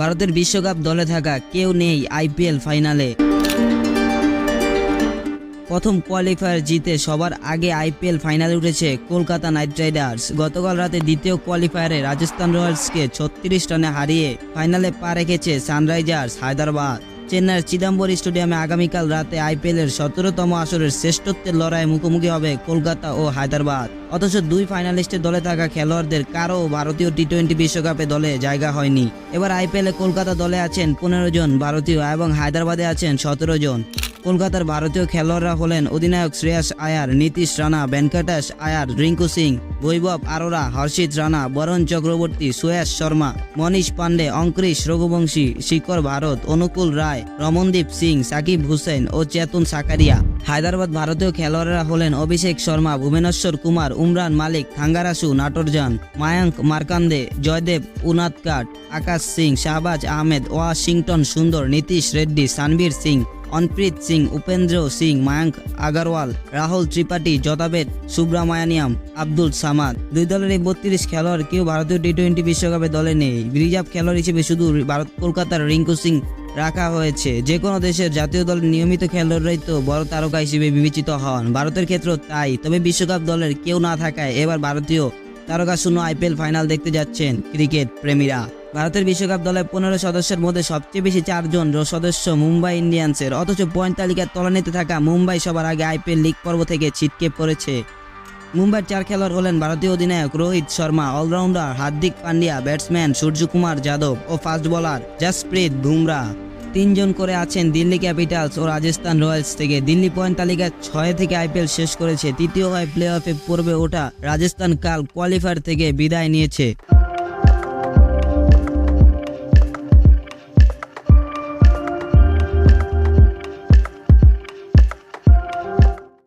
ভারতের বিশ্বকাপ দলে থাকা কেউ নেই আইপিএল ফাইনালে। প্রথম কোয়ালিফায়ার জিতে সবার আগে আইপিএল ফাইনালে উঠেছে কলকাতা নাইট রাইডার্স। গতকাল রাতে দ্বিতীয় কোয়ালিফায়ারে রাজস্থান রয়্যালসকে ছত্রিশ রানে হারিয়ে ফাইনালে পা রেখেছে সানরাইজার্স হায়দ্রাবাদ। চেন্নাইয়ের চিদাম্বর স্টেডিয়ামে আগামীকাল রাতে আইপিএলের সতেরোতম আসরের শ্রেষ্ঠত্বের লড়াইয়ে মুখোমুখি হবে কলকাতা ও হায়দ্রাবাদ। অথচ দুই ফাইনালিস্টের দলে থাকা খেলোয়াড়দের কারও ভারতীয় টি টোয়েন্টি বিশ্বকাপে দলে জায়গা হয়নি। এবার আইপিএলে কলকাতা দলে আছেন পনেরো জন ভারতীয় এবং হায়দ্রাবাদে আছেন সতেরো জন। কলকাতার ভারতীয় খেলোয়াড়রা হলেন অধিনায়ক শ্রেয়াস আয়ার, নীতিশ রানা, ভেঙ্কটেশ আয়ার, রিঙ্কু সিং, বৈভব আরোরা, হর্ষিত রানা, বরণ চক্রবর্তী সুয়াস শর্মা, মনীষ পান্ডে অঙ্করিশ রঘুবংশী, শিখর ভারত, অনুকূল রায়, রমনদীপ সিং, সাকিব হুসেন ও চেতন সাকারিয়া। হায়দ্রাবাদ ভারতীয় খেলোয়াড়রা হলেন অভিষেক শর্মা, ভুবনেশ্বর কুমার, উমরান মালিক, থাঙ্গারাসু নাটোরজান মায়াঙ্ক মার্কান্দে, জয়দেব উনাদকাট আকাশ সিং, শাহবাজ আহমেদ, ওয়াশিংটন সুন্দর, নীতিশ রেড্ডি, সানবীর সিং অনপ্রীত সিং, উপেন্দ্র সিং, মায়াঙ্ক আগারওয়াল, রাহুল ত্রিপাঠী যতাবেদ সুব্রামায়ানিয়াম আব্দুল সামাদ। দুই দলের এই বত্রিশ খেলোয়াড় কেউ ভারতীয় টি টোয়েন্টি বিশ্বকাপে দলে নেই। রিজার্ভ খেলোয়াড় হিসেবে শুধু ভারত, কলকাতার রিঙ্কু সিং রাখা হয়েছে। যে কোনো দেশের জাতীয় দলের নিয়মিত খেলোয়াড়রাই তো বড় তারকা হিসেবে বিবেচিত হন। ভারতের ক্ষেত্রেও তাই। তবে বিশ্বকাপ দলের কেউ না থাকায় এবার ভারতীয় তারকা শূন্য আইপিএল ফাইনাল দেখতে যাচ্ছেন ক্রিকেট প্রেমীরা। ভারতের বিশ্বকাপ দলের পনেরো সদস্যের মধ্যে সবচেয়ে বেশি চারজন সদস্য মুম্বাই ইন্ডিয়ান্সের। অথচ পয়েন্ট তালিকার তলানিতে থাকা মুম্বাই সবার আগে আইপিএল লিগ পর্ব থেকে ছিটকে পড়েছে। মুম্বাইয়ের চার খেলোয়াড় হলেন ভারতীয় অধিনায়ক রোহিত শর্মা, অলরাউন্ডার হার্দিক পান্ডিয়া, ব্যাটসম্যান সূর্যকুমার যাদব ও ফাস্ট বোলার জাসপ্রীত বুমরা। তিনজন করে আছেন দিল্লি ক্যাপিটালস ও রাজস্থান রয়্যালস থেকে। দিল্লি পয়েন্ট তালিকায় ছয় থেকে আইপিএল শেষ করেছে। তৃতীয় হয় প্লে অফে পূর্বে ওঠা রাজস্থান কাল কোয়ালিফায়ার থেকে বিদায় নিয়েছে।